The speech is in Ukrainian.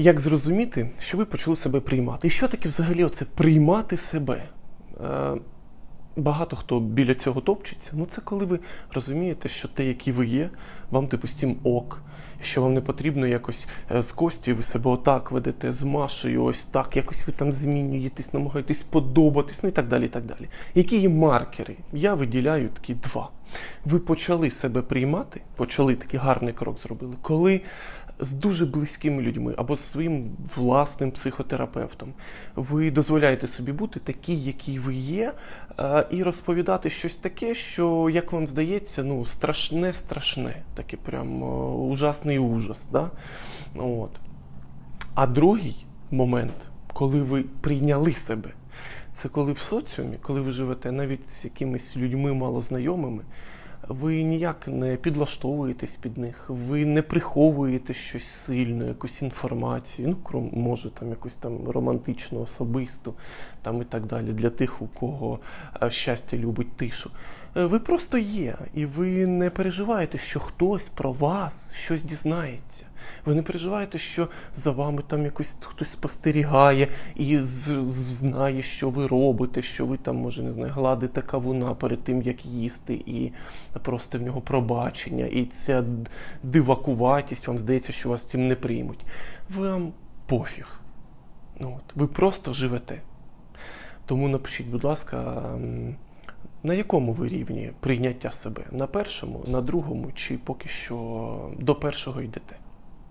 Як зрозуміти, що ви почали себе приймати? І що таке взагалі оце приймати себе? Е, багато хто біля цього топчеться. Ну, це коли ви розумієте, що те, який ви є, вам типу з тим ок, що вам не потрібно якось е, з Костю, ви себе отак ведете, з Машею, ось так, якось ви там змінюєтесь, намагаєтесь подобатись, ну і так далі. і так далі. Які є маркери? Я виділяю такі два. Ви почали себе приймати, почали такий гарний крок зробили, коли з дуже близькими людьми або з своїм власним психотерапевтом ви дозволяєте собі бути такі, які ви є, е, і розповідати щось таке, що, як вам здається, ну страшне, страшне, таке прям е, ужасний ужас. Да? От. А другий момент, коли ви прийняли себе, це коли в соціумі, коли ви живете навіть з якимись людьми малознайомими, ви ніяк не підлаштовуєтесь під них, ви не приховуєте щось сильне, якусь інформацію, ну крім може там якусь там романтичну, особисту, там і так далі, для тих, у кого е, щастя любить тишу. Е, Ви просто є, і ви не переживаєте, що хтось про вас щось дізнається. Ви не переживаєте, що за вами там якось хтось спостерігає і знає, що ви робите, що ви там, може, не знаю, гладите кавуна перед тим, як їсти, і просто в нього пробачення, і ця дивакуватість, вам здається, що вас цим не приймуть. Вам пофіг. Ну, От, ви просто живете. Тому напишіть, будь ласка, на якому ви рівні прийняття себе? На першому, на другому, чи поки що до першого йдете?